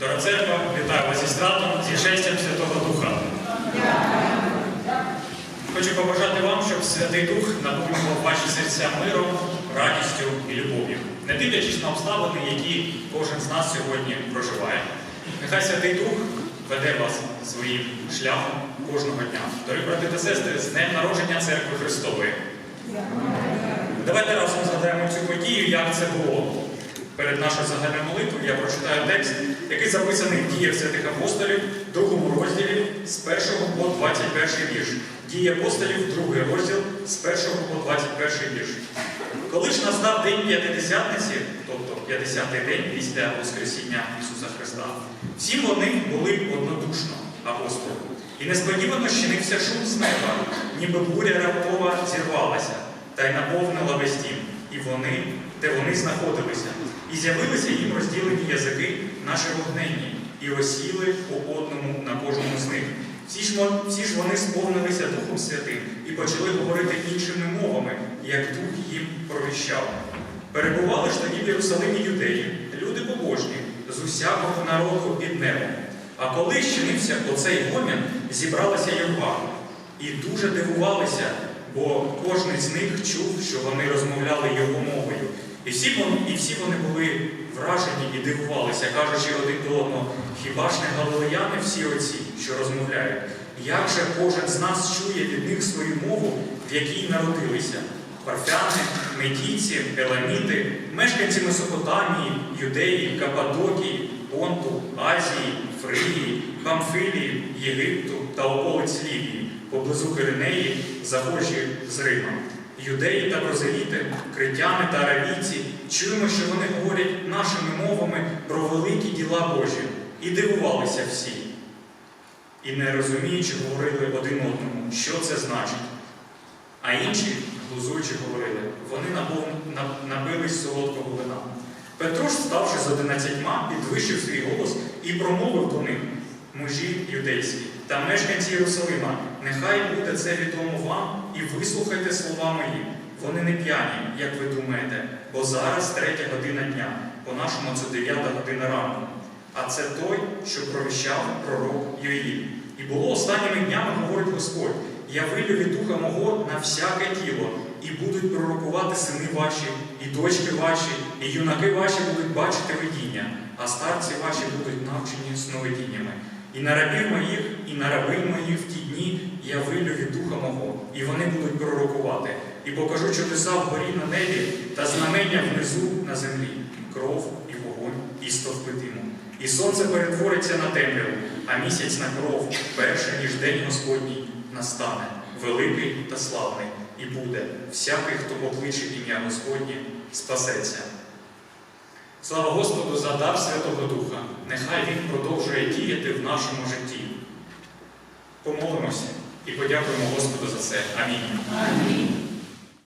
Дорога церква, вітаю вас зі святом, зі шестям Святого Духа. Хочу побажати вам, щоб Святий Дух наповнював ваші серця миром, радістю і любов'ю, не дивлячись на обставини, які кожен з нас сьогодні проживає. Нехай Святий Дух веде вас своїм шляхом кожного дня. Дорогі брати та сестри, з днем народження церкви Христової. Давайте разом згадаємо цю подію, як це було. Перед нашою загальною молитвою я прочитаю текст, який записаний в діях святих апостолів, другому розділі з 1 по 21 вірш. Дії апостолів, другий розділ з 1 по 21 вірш. Коли ж настав день п'ятидесятниці, тобто 50-й день після Воскресіння Ісуса Христа, всі вони були однодушно апостоли. І несподівано щинився шум з неба, ніби буря раптова зірвалася та й наповнила весь дім. І вони, де вони знаходилися, і з'явилися їм розділені язики наші вогненні, і осіли по одному на кожному з них. Всі ж, всі ж вони сповнилися Духом Святим і почали говорити іншими мовами, як Дух їм провіщав. Перебували ж тоді в Єрусалимі юдеї, люди побожні, з усякого народу під небом. А коли щинився оцей гомін, зібралася юрба, і дуже дивувалися, бо кожен з них чув, що вони розмовляли його мовою. І всі, вони, і всі вони були вражені і дивувалися, кажучи один до одного, хіба ж не галилеяни всі оці, що розмовляють? Як же кожен з нас чує від них свою мову, в якій народилися? Парфяни, медійці, еламіти, мешканці Месопотамії, Юдеї, Кападокії, Понту, Азії, Фригії, Памфилії, Єгипту та околиць Лівії, поблизу Киринеї, захожі з Рима. Юдеї та прозеліти, критяни та аравійці, чуємо, що вони говорять нашими мовами про великі діла Божі, і дивувалися всі. І не розуміючи, говорили один одному, що це значить. А інші, глузуючи, говорили, вони набились солодкого вина. Петро ж, ставши з одинадцятьма, підвищив свій голос і промовив до них, мужі юдейські та мешканці Єрусалима, нехай буде це відомо вам і вислухайте слова мої. Вони не п'яні, як ви думаєте, бо зараз третя година дня, по-нашому це дев'ята година ранку. А це той, що провіщав пророк Йоїль. І було останніми днями, говорить Господь, я вилю від духа мого на всяке тіло, і будуть пророкувати сини ваші, і дочки ваші, і юнаки ваші будуть бачити видіння, а старці ваші будуть навчені сновидіннями. І на рабів моїх, і на рабинь моїх в ті дні я вилю від духа мого, і вони будуть пророкувати, і покажу чудеса вгорі на небі та знамення внизу на землі, кров і вогонь, і стовпи диму. І сонце перетвориться на темряву, а місяць на кров, перше, ніж день Господній настане, великий та славний, і буде всякий, хто покличе ім'я Господнє, спасеться. Слава Господу за дар Святого Духа. Нехай Він продовжує діяти в нашому житті. Помолимося і подякуємо Господу за це. Амінь. Амінь.